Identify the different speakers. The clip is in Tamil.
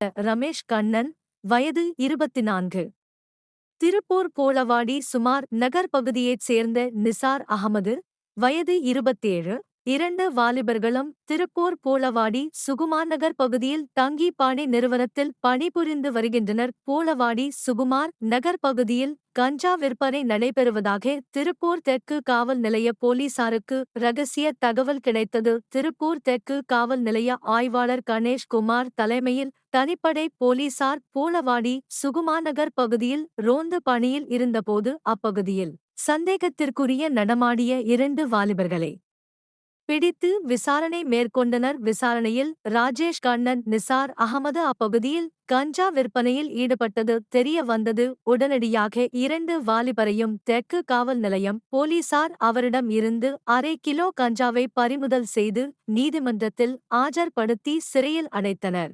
Speaker 1: ரமேஷ் கண்ணன் வயது இருபத்தி நான்கு திருப்பூர் போலவாடி சுமார் நகர் பகுதியைச் சேர்ந்த நிசார் அகமது வயது இருபத்தேழு. இரண்டு வாலிபர்களும் திருப்பூர் போலவாடி சுகுமார் நகர் பகுதியில் தங்கி பாணி நிறுவனத்தில் பணிபுரிந்து வருகின்றனர். போலவாடி சுகுமார் நகர் பகுதியில் கஞ்சா விற்பனை நடைபெறுவதாக திருப்பூர் தெற்கு காவல் நிலைய போலீசாருக்கு ரகசிய தகவல் கிடைத்தது. திருப்பூர் தெற்கு காவல் நிலைய ஆய்வாளர் கணேஷ் குமார் தலைமையில் தனிப்படை போலீசார் பூளவாடி சுகுமாநகர் பகுதியில் ரோந்து பணியில் இருந்தபோது அப்பகுதியில் சந்தேகத்திற்குரிய நடமாடிய இரண்டு வாலிபர்களை பிடித்து விசாரணை மேற்கொண்டனர். விசாரணையில் ராஜேஷ் கண்ணன் நிசார் அகமது அப்பகுதியில் கஞ்சா விற்பனையில் ஈடுபட்டது தெரிய வந்தது. உடனடியாக இரண்டு வாலிபரையும் தெற்கு காவல் நிலையம் போலீசார் அவரிடம் இருந்து அரை கிலோ கஞ்சாவை பறிமுதல் செய்து நீதிமன்றத்தில் ஆஜர்படுத்தி சிறையில் அடைத்தனர்.